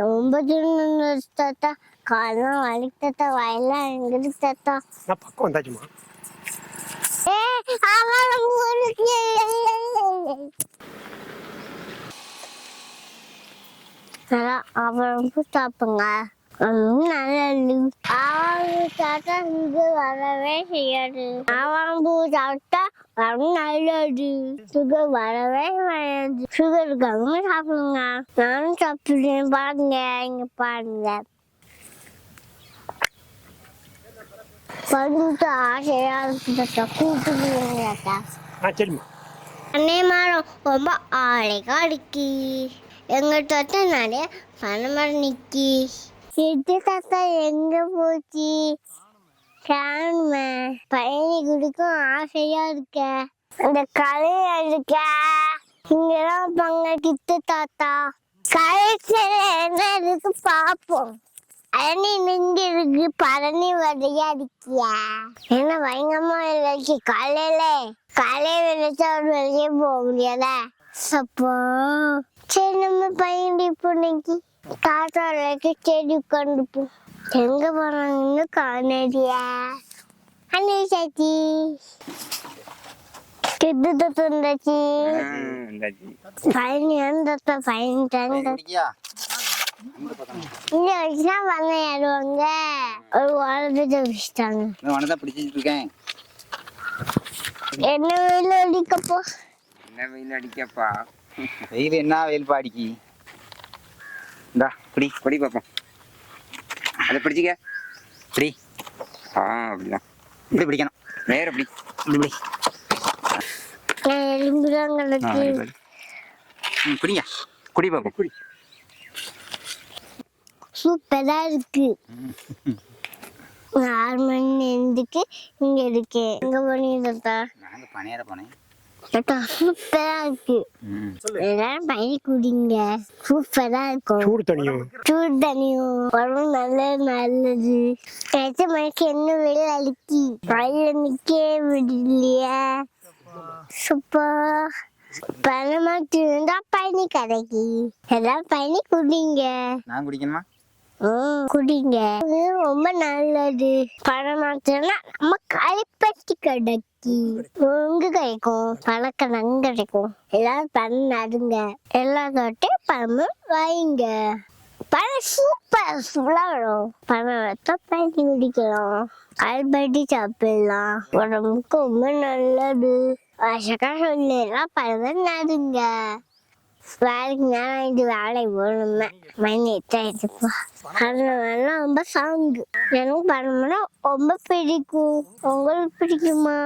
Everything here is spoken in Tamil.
ரொம்ப தூரம் தாத்தா காலம் வலிக்கு தாத்தா வயலாம் எங்கிட்டு தாத்தா நான் பக்கம் வந்தாச்சுமா சாப்பிடுங்க நல்ல அவங்க தாத்தா இங்கு வரவே செய்யாது அவன் பூ சாப்பிட்டா வரும் நல்லது சுகர் வரவே வராது சுகர் இருக்காங்க சாப்பிடுங்க நானும் சாப்பிடுறேன் பாருங்க இங்க பாருங்க படுத்து ஆசையா இருக்கு தாத்தா கூப்பிடுங்க அன்னை மரம் ரொம்ப அழகா இருக்கு எங்க தாத்தா நிறைய பனைமரம் நிக்கி சிட்டு தாத்தா எங்க போச்சு காணுமே பயணி குடிக்கும் ஆசையா இருக்க. அந்த கலையா இருக்க. இங்கெல்லாம் பங்க கித்து தாத்தா. கலைச்சல என்ன இருக்கு பாப்போம். அரணி நிங்க இருக்கு? பழனி வரையா இருக்கியா. என்ன பயங்கரமா இருக்கு காலையில? காலையில வெளிச்சா ஒரு வெளியே போக முடியாத? அப்போ. சரி நம்ம பையன் இப்போ இன்னைக்கு? தாத்தா செடி உட்காந்துப்போம் எங்க போறாங்கன்னு காணடியா? அண்ணே சாச்சி கிட்டு தத்து இருந்தாச்சு பையன் அந்த பையன் தந்த இந்த வருஷம் வாங்க. யாருவாங்க ஒரு வாரத்தை வச்சுட்டாங்க. மனதான் பிடிச்சிட்டு இருக்கேன். என்ன வெயில் அடிக்கப்போ? என்ன வெயில் அடிக்கப்பா? வெயில் என்ன வெயில் பாடிக்கு? இந்தா பிடி பிடி பார்ப்போம் அதை பிடிச்சிக்க. இப்படி ஆ அப்படிதான். இப்படி பிடிக்கணும். பிடி. இப்படி இப்படி. ம், குடிங்க. குடி பார்ப்போம் குடி. சூப்பரா இருக்கு. ஆறு மணி நேரத்துக்கு இங்க இருக்கேன். எங்க போனீங்க தாத்தா? போனேன். சூப்பரா இருக்கு எல்லாரும் பயணி குடிங்க சூப்பரா இருக்கும் சூடு தனியும் சூடு தண்ணியும் உடம்பு நல்லது நல்லது எட்டு மணிக்கு என்ன வெளியில் அழுக்கி வயல நிக்க விடலையா சூப்பர் பணமாட்டு இருந்தா பயணி கடைக்கு எல்லாம் பயணி குடிங்க நான் குடிக்கணுமா ம், குடிங்க. இது ரொம்ப நல்லது. பணமாட்டுனா நம்ம கைப்பற்றி கிடைக்கி உங்க கிடைக்கும் பழக்க நங்க கிடைக்கும் எல்லாரும் பழம் நடுங்க. எல்லாத்தோட்டையும் பழமும் வாங்க பழம் சூப்பர் சூப்பரா வரும். பழம் வைத்தா பயணி குடிக்கலாம். கால்பட்டி சாப்பிடலாம். உடம்புக்கு ரொம்ப நல்லது. வருஷக்கா சொல்லலாம் பழம் நடுங்க. வேலைக்கு நேரம் இது வேலை போகணுமே மணி எட்டாயிடுச்சுப்பா அதனால ரொம்ப சாங்கு எனக்கு படம்னா ரொம்ப பிடிக்கும். உங்களுக்கு பிடிக்குமா?